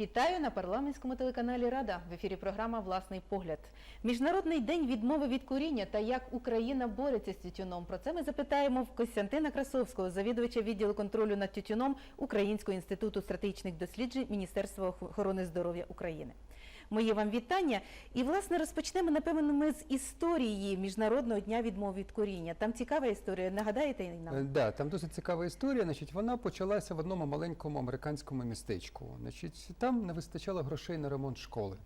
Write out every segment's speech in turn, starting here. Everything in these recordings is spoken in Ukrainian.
Вітаю на парламентському телеканалі Рада. В ефірі програма Власний погляд. Міжнародний день відмови від куріння та як Україна бореться з тютюном. Про це ми запитаємо в Костянтина Красовського, завідувача відділу контролю над тютюном Українського інституту стратегічних досліджень Міністерства охорони здоров'я України. Мої вам вітання. І власне розпочнемо напевно ми з історії міжнародного дня відмови від куріння. Там цікава історія. Нагадаєте нам? Е, Да, там досить цікава історія. Значить, вона почалася в одному маленькому американському містечку. Значить, там не вистачало грошей на ремонт школи.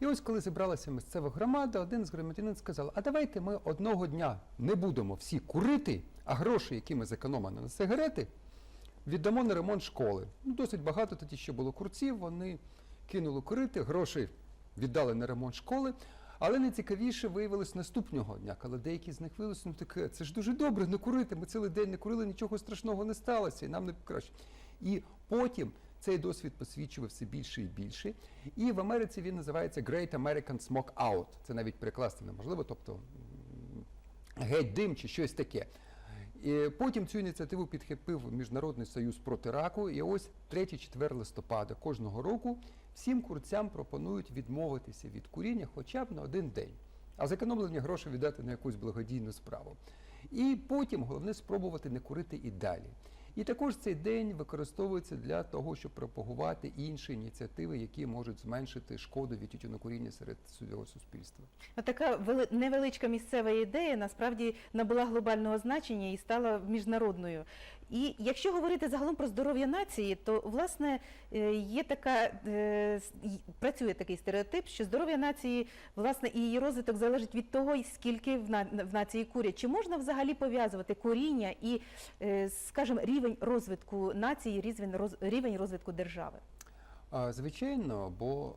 І ось коли зібралася місцева громада, один з громадянин сказав: а давайте ми одного дня не будемо всі курити, а гроші, які ми зекономили на сигарети, віддамо на ремонт школи. Ну, досить багато тоді ще було курців, вони кинули курити, гроші віддали на ремонт школи. Але найцікавіше виявилось наступного дня, коли деякі з них виявилися, ну таке, це ж дуже добре, не курити. Ми цілий день не курили, нічого страшного не сталося, і нам не краще. І потім цей досвід посвідчувався більше і більше. І в Америці він називається Great American Smoke Out. Це навіть перекласти неможливо, тобто геть дим чи щось таке. І потім цю ініціативу підхопив Міжнародний союз проти раку. І ось 3-4 листопада кожного року всім курцям пропонують відмовитися від куріння хоча б на один день, а зекономлені гроші віддати на якусь благодійну справу. І потім головне спробувати не курити і далі. І також цей день використовується для того, щоб пропагувати інші ініціативи, які можуть зменшити шкоду від тютюнокуріння серед всього суспільства. Така невеличка місцева ідея насправді набула глобального значення і стала міжнародною. І якщо говорити загалом про здоров'я нації, то власне е, є така е, працює такий стереотип, що здоров'я нації власне і її розвиток залежить від того, скільки в на- нації курять. Чи можна взагалі пов'язувати куріння і, е, скажімо, рівень розвитку нації, рівень роз- розвитку держави? Звичайно, бо,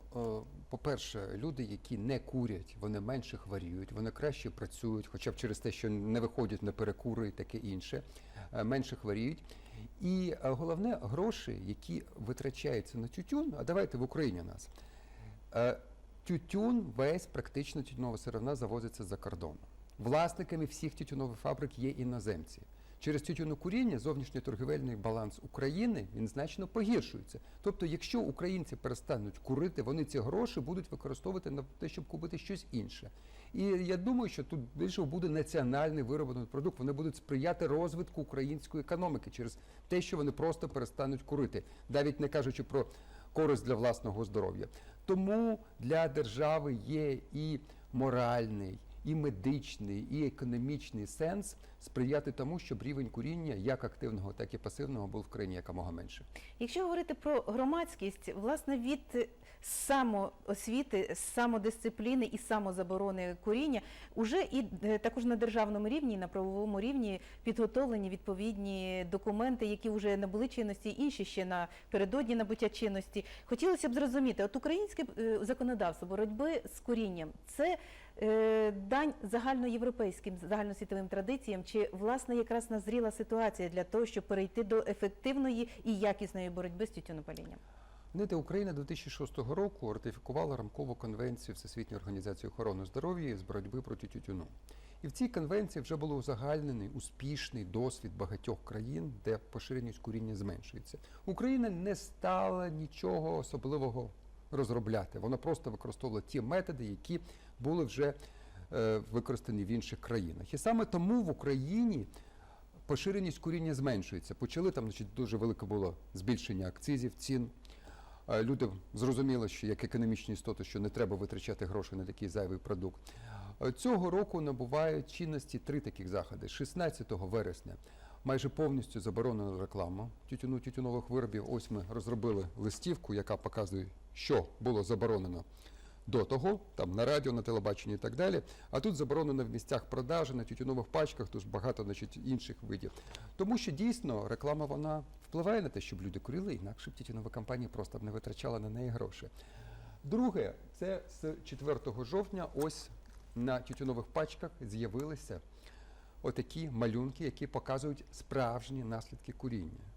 по-перше, люди, які не курять, вони менше хворіють, вони краще працюють, хоча б через те, що не виходять на перекури і таке інше, менше хворіють. І е, головне, гроші, які витрачаються на тютюн, а давайте в Україні у нас. е, Тютюн весь практично тютюнова сировина завозиться за кордон. Власниками всіх тютюнових фабрик є іноземці. Через тютюнокуріння зовнішній торгівельний баланс України він значно погіршується. Тобто, якщо українці перестануть курити, вони ці гроші будуть використовувати на те, щоб купити щось інше. І я думаю, що тут більше буде національний вироблений продукт. Вони будуть сприяти розвитку української економіки через те, що вони просто перестануть курити, навіть не кажучи про користь для власного здоров'я. Тому для держави є і моральний, і медичний, і економічний сенс сприяти тому, щоб рівень куріння, як активного, так і пасивного, був в країні якомога менше. Якщо говорити про громадськість, власне, від самоосвіти, самодисципліни і самозаборони куріння, уже і е, також на державному рівні, на правовому рівні підготовлені відповідні документи, які вже набули чинності, інші ще напередодні набуття чинності. Хотілося б зрозуміти, от українське е, законодавство боротьби з курінням це е, дань загальноєвропейським загальносвітовим традиціям, чи власне якраз назріла ситуація для того, щоб перейти до ефективної і якісної боротьби з тютюнопалінням? Знаєте, Україна 2006 року ратифікувала рамкову конвенцію Всесвітньої організації охорони здоров'я з боротьби проти тютюну. І в цій конвенції вже було узагальнений успішний досвід багатьох країн, де поширеність куріння зменшується. Україна не стала нічого особливого розробляти. Вона просто використовувала ті методи, які були вже використані в інших країнах. І саме тому в Україні поширеність куріння зменшується. Почали там, значить, дуже велике було збільшення акцизів, цін. Е, Люди зрозуміли, що як економічні істоти, що не треба витрачати гроші на такий зайвий продукт. Е, Цього року набувають чинності три таких заходи. 16 вересня майже повністю заборонена реклама тютюну тютюнових виробів. Ось ми розробили листівку, яка показує, що було заборонено до того, там на радіо, на телебаченні і так далі. А тут заборонено в місцях продажі, на тютюнових пачках, тож багато значить, інших видів. Тому що дійсно реклама вона впливає на те, щоб люди курили, інакше б тютюнова компанія просто б не витрачала на неї гроші. Друге, це з 4 жовтня ось на тютюнових пачках з'явилися отакі малюнки, які показують справжні наслідки куріння.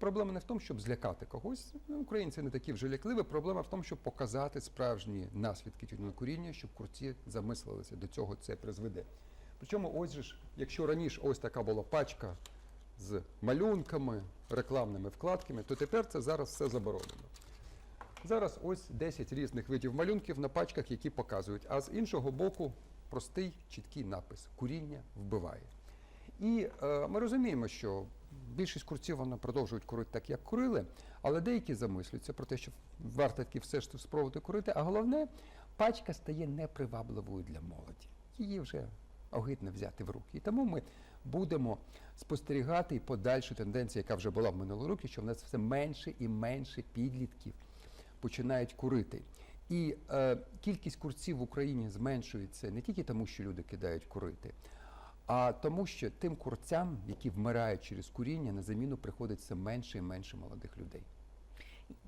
Проблема не в тому, щоб злякати когось. Ну, Українці не такі вже лякливі. Проблема в тому, щоб показати справжні наслідки тютюнокуріння, щоб курці замислилися, до цього це призведе. Причому, ось же ж, якщо раніше ось така була пачка з малюнками, рекламними вкладками, то тепер це зараз все заборонено. Зараз ось 10 різних видів малюнків на пачках, які показують. А з іншого боку, простий чіткий напис: куріння вбиває. І е, ми розуміємо, що більшість курців вони продовжують курити так, як курили, але деякі замислюються про те, що варто таки все ж спробувати курити. А головне, пачка стає непривабливою для молоді. Її вже огидно взяти в руки. І тому ми будемо спостерігати і подальшу тенденцію, яка вже була в минулі роки, що в нас все менше і менше підлітків починають курити. І е, кількість курців в Україні зменшується не тільки тому, що люди кидають курити, а тому, що тим курцям, які вмирають через куріння, на заміну приходить все менше і менше молодих людей.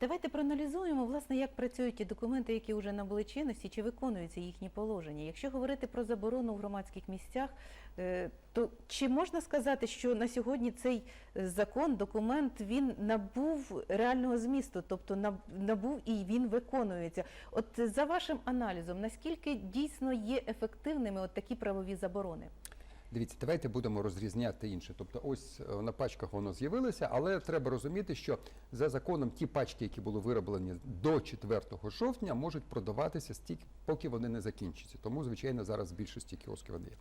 Давайте проаналізуємо, власне, як працюють ті документи, які вже набули чинності, чи виконуються їхні положення. Якщо говорити про заборону в громадських місцях, е, то чи можна сказати, що на сьогодні цей е, закон, документ, він набув реального змісту, тобто набув і він виконується? От за вашим аналізом, наскільки дійсно є ефективними от такі правові заборони? Дивіться, давайте будемо розрізняти інше. Тобто, ось е, на пачках воно з'явилося, але треба розуміти, що за законом ті пачки, які були вироблені до 4 жовтня, можуть продаватися стільки, поки вони не закінчаться. Тому, звичайно, зараз в більшості кіосків вони є.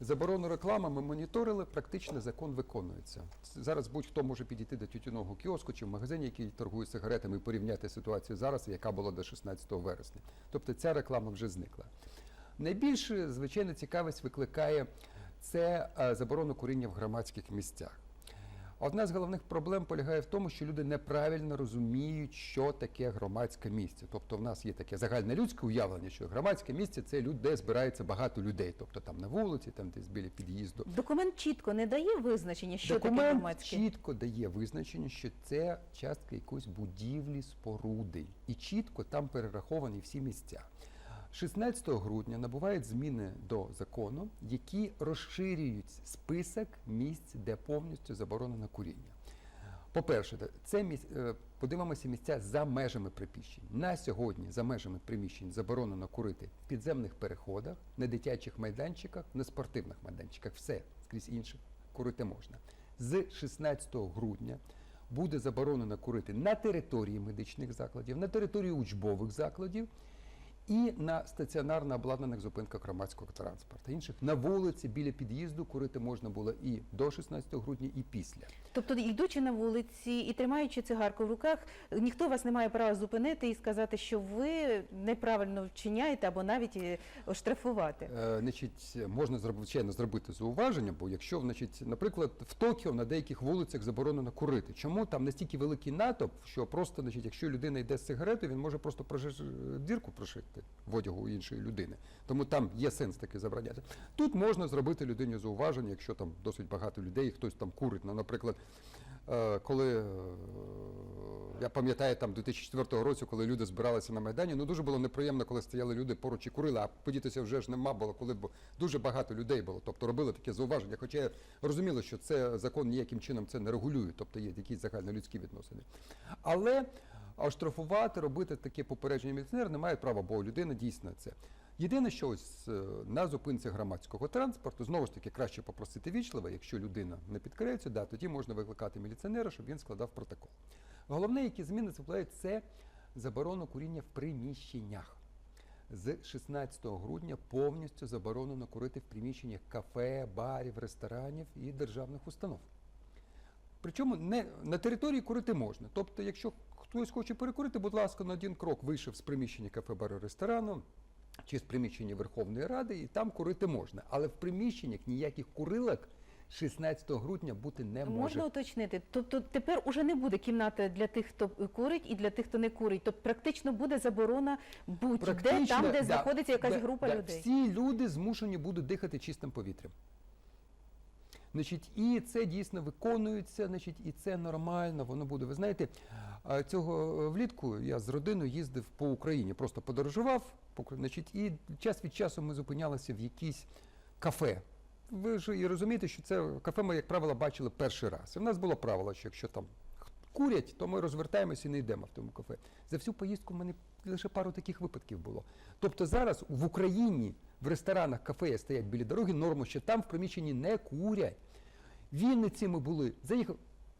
Заборону реклами ми моніторили, практично закон виконується. Зараз будь-хто може підійти до тютюнового кіоску чи в магазині, який торгує сигаретами, і порівняти ситуацію зараз, яка була до 16 вересня. Тобто ця реклама вже зникла. Найбільше, звичайно, цікавість викликає це е, заборона куріння в громадських місцях. Одна з головних проблем полягає в тому, що люди неправильно розуміють, що таке громадське місце. Тобто, в нас є таке загальне людське уявлення, що громадське місце це люд, де збирається багато людей, тобто там на вулиці, там десь біля під'їзду. Документ чітко не дає визначення, що таке Документ громадське. чітко дає визначення, що це частка якоїсь будівлі, споруди, і чітко там перераховані всі місця. 16 грудня набувають зміни до закону, які розширюють список місць, де повністю заборонено куріння. По-перше, це міс- е, подивимося місця за межами приміщень. На сьогодні за межами приміщень заборонено курити в підземних переходах, на дитячих майданчиках, на спортивних майданчиках. Все скрізь інших курити можна. З 16 грудня буде заборонено курити на території медичних закладів, на території учбових закладів і на стаціонарно обладнаних зупинках громадського транспорту. Інших на вулиці біля під'їзду курити можна було і до 16 грудня, і після. Тобто, йдучи на вулиці і тримаючи цигарку в руках, ніхто вас не має права зупинити і сказати, що ви неправильно вчиняєте або навіть е, оштрафувати. Е, значить, можна звичайно зробити зауваження, бо якщо, значить, наприклад, в Токіо на деяких вулицях заборонено курити. Чому там настільки великий натовп, що просто, значить, якщо людина йде з сигаретою, він може просто прожи- дірку прошити в одягу іншої людини. Тому там є сенс таки забороняти. Тут можна зробити людині зауваження, якщо там досить багато людей, хтось там курить. Ну, наприклад, е, коли е, я пам'ятаю там 2004 року, коли люди збиралися на Майдані, ну дуже було неприємно, коли стояли люди поруч і курили, а подітися вже ж нема було, коли б дуже багато людей було. Тобто робили таке зауваження. Хоча я розуміло, що це закон ніяким чином це не регулює, тобто є якісь загальнолюдські відносини. Але оштрафувати, робити таке попередження міліціонер не має права, бо людина дійсно це. Єдине, що ось е, на зупинці громадського транспорту, знову ж таки, краще попросити вічливо, якщо людина не підкоряється, да, тоді можна викликати міліціонера, щоб він складав протокол. Головне, які зміни впливають, це заборона куріння в приміщеннях. З 16 грудня повністю заборонено курити в приміщеннях кафе, барів, ресторанів і державних установ. Причому не на території курити можна. Тобто, якщо хтось хоче перекурити, будь ласка, на один крок вийшов з приміщення кафе, бару, ресторану чи з приміщення Верховної Ради, і там курити можна. Але в приміщеннях ніяких курилок 16 грудня бути не може. Можна уточнити. Тобто тепер уже не буде кімнати для тих, хто курить, і для тих, хто не курить. Тобто практично буде заборона будь-де там, де да, знаходиться якась да, група да, людей. Всі люди змушені будуть дихати чистим повітрям. Значить, і це дійсно виконується, значить, і це нормально, воно буде. Ви знаєте, цього е, влітку я з родиною їздив по Україні, просто подорожував, по значить, і час від часу ми зупинялися в якісь кафе. Ви ж і розумієте, що це кафе ми, як правило, бачили перший раз. І в нас було правило, що якщо там курять, то ми розвертаємося і не йдемо в тому кафе. За всю поїздку в мене лише пару таких випадків було. Тобто зараз в Україні в ресторанах, кафе стоять біля дороги, норма, що там в приміщенні не курять. Вінниці ми були, заїхав.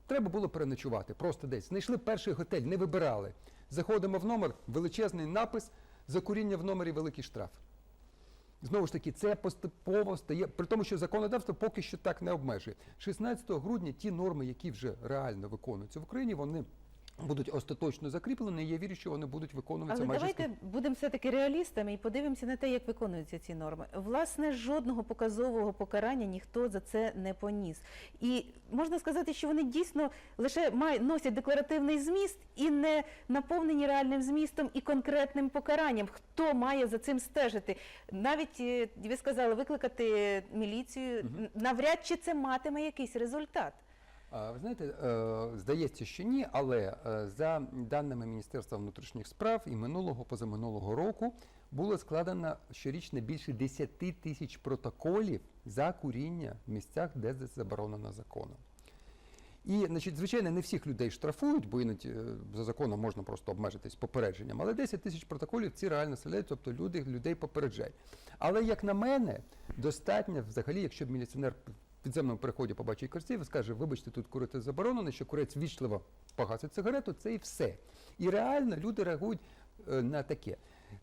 треба було переночувати, просто десь. Знайшли перший готель, не вибирали. Заходимо в номер, величезний напис, за куріння в номері великий штраф. Знову ж таки, це поступово стає, при тому, що законодавство поки що так не обмежує. 16 грудня ті норми, які вже реально виконуються в Україні, вони будуть остаточно закріплені. і Я вірю, що вони будуть виконуватися Але майже давайте будемо все-таки реалістами і подивимося на те, як виконуються ці норми. Власне, жодного показового покарання ніхто за це не поніс. І можна сказати, що вони дійсно лише май- носять декларативний зміст і не наповнені реальним змістом і конкретним покаранням. Хто має за цим стежити? Навіть е, ви сказали викликати міліцію. Навряд чи це матиме якийсь результат. Ви знаєте, е, здається, що ні, але е, за даними Міністерства внутрішніх справ і минулого позаминулого року було складено щорічно більше 10 тисяч протоколів за куріння в місцях, де це заборонено законом. І, значить, звичайно, не всіх людей штрафують, бо іноді е, за законом можна просто обмежитись попередженням. Але 10 тисяч протоколів ці реально селяють, тобто люди людей попереджають. Але як на мене, достатньо взагалі, якщо б міліціонер підземному переході побачить корців і скаже, вибачте, тут курити заборонено, що курець вічливо погасить цигарету, це і все. І реально люди реагують е, на таке.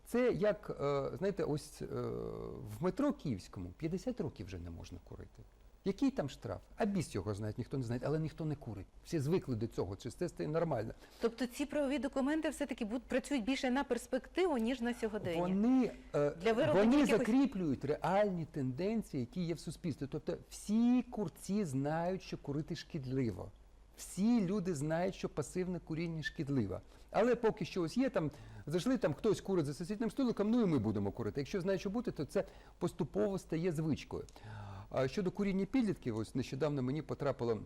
Це як, е, знаєте, ось е, в метро Київському 50 років вже не можна курити. Який там штраф? А біс його знають, ніхто не знає, але ніхто не курить. Всі звикли до цього, чи це стає нормально. Тобто ці правові документи все-таки працюють більше на перспективу, ніж на сьогодення. Вони, е, Для вони якихось- закріплюють реальні тенденції, які є в суспільстві. Тобто всі курці знають, що курити шкідливо. Всі люди знають, що пасивне куріння шкідливо. Але поки що ось є там, зайшли там хтось курить за сусіднім столиком, ну і ми будемо курити. Якщо знають, що бути, то це поступово стає звичкою. А щодо куріння підлітків, ось нещодавно мені потрапило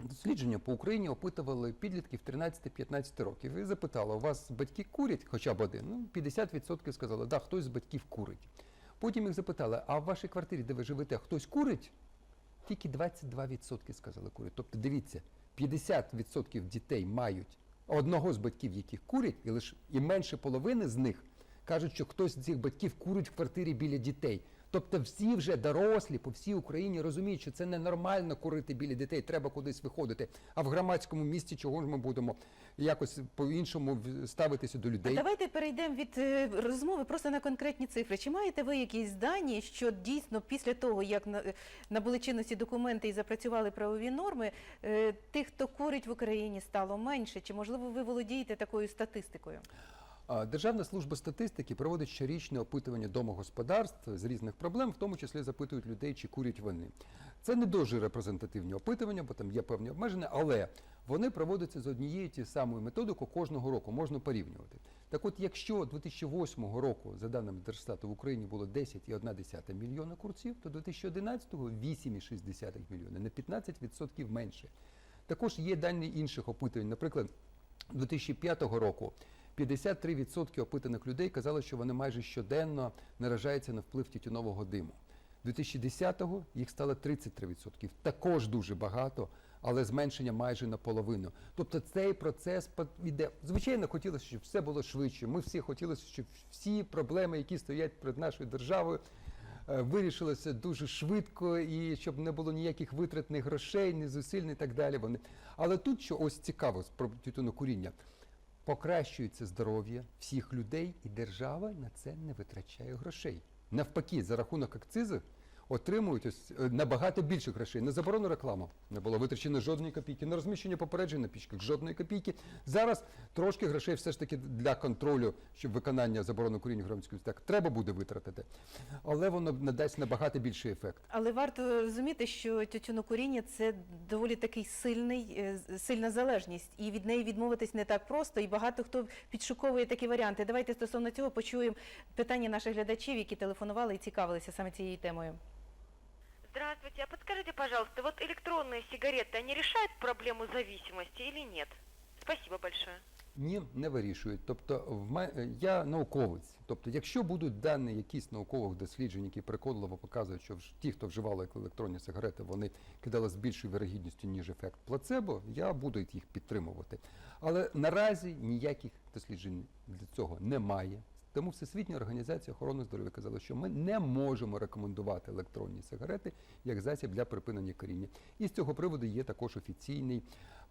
дослідження по Україні, опитували підлітків 13-15 років і запитали, у вас батьки курять хоча б один? Ну, 50% сказали, да, хтось з батьків курить. Потім їх запитали, а в вашій квартирі, де ви живете, хтось курить? Тільки 22% сказали курять. Тобто дивіться, 50% дітей мають одного з батьків, яких курять, і лише і менше половини з них кажуть, що хтось з цих батьків курить в квартирі біля дітей. Тобто всі вже дорослі по всій Україні розуміють, що це ненормально курити біля дітей, треба кудись виходити. А в громадському місці чого ж ми будемо якось по-іншому ставитися до А людей? давайте перейдемо від е, розмови просто на конкретні цифри. Чи маєте ви якісь дані, що дійсно після того, як на- набули чинності документи і запрацювали правові норми, е, тих, хто курить в Україні, стало менше? Чи можливо ви володієте такою статистикою? Державна служба статистики проводить щорічне опитування домогосподарств з різних проблем, в тому числі запитують людей, чи курять вони. Це не дуже репрезентативні опитування, бо там є певні обмеження, але вони проводяться з однією тією самою методикою кожного року, можна порівнювати. Так от, якщо 2008 року, за даними Держстату, в Україні було 10,1 мільйона курців, то 2011 – 8,6 мільйона, на 15% менше. Також є дані інших опитувань. Наприклад, 2005 року 53% опитаних людей казали, що вони майже щоденно наражаються на вплив тютюнового диму. 2010-го їх стало 33%. Також дуже багато, але зменшення майже наполовину. Тобто цей процес іде. Звичайно, хотілося, щоб все було швидше. Ми всі хотіли, щоб всі проблеми, які стоять перед нашою державою, е, вирішилося дуже швидко і щоб не було ніяких витратних грошей, ні зусиль, і так далі. Вони. Але тут, що ось цікаво про тютюнокуріння, покращується здоров'я всіх людей, і держава на це не витрачає грошей. Навпаки, за рахунок акцизу отримують ось е, набагато більше грошей. На заборону рекламу не було витрачено жодної копійки, на розміщення попереджень на пічках жодної копійки. Зараз трошки грошей все ж таки для контролю, щоб виконання заборони куріння в громадських треба буде витратити, але воно надасть набагато більший ефект. Але варто розуміти, що тютюнокуріння це доволі такий сильний, е, сильна залежність, і від неї відмовитись не так просто. І багато хто підшуковує такі варіанти. Давайте стосовно цього почуємо питання наших глядачів, які телефонували і цікавилися саме цією темою. Здравствуйте, а подскажите, пожалуйста, вот электронные сигареты, они решают проблему зависимости или нет? Спасибо большое. Ні, не вирішують. Тобто, в ме- я науковець. Тобто, якщо будуть дані якісь наукових досліджень, які переконливо показують, що вж- ті, хто вживали електронні сигарети, вони кидали з більшою вірогідністю, ніж ефект плацебо, я буду їх підтримувати. Але наразі ніяких досліджень для цього немає. Тому Всесвітня організація охорони здоров'я казала, що ми не можемо рекомендувати електронні сигарети як засіб для припинення коріння. І з цього приводу є також офіційний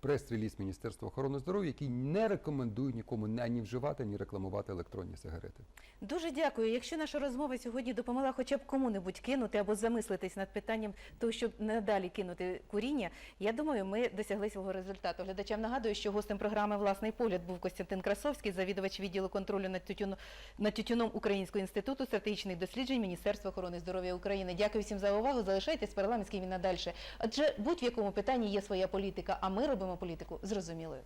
прес-реліз Міністерства охорони здоров'я, який не рекомендує нікому ані вживати, ані рекламувати електронні сигарети. Дуже дякую. Якщо наша розмова сьогодні допомогла хоча б кому-небудь кинути або замислитись над питанням того, щоб надалі кинути куріння, я думаю, ми досягли свого результату. Глядачам нагадую, що гостем програми Власний погляд був Костянтин Красовський, завідувач відділу контролю над тютюном, над тютюном Українського інституту стратегічних досліджень Міністерства охорони здоров'я України. Дякую всім за увагу. Залишайтесь парламентським і надальше. Адже будь-в якому питанні є своя політика, а ми політику зрозумілою.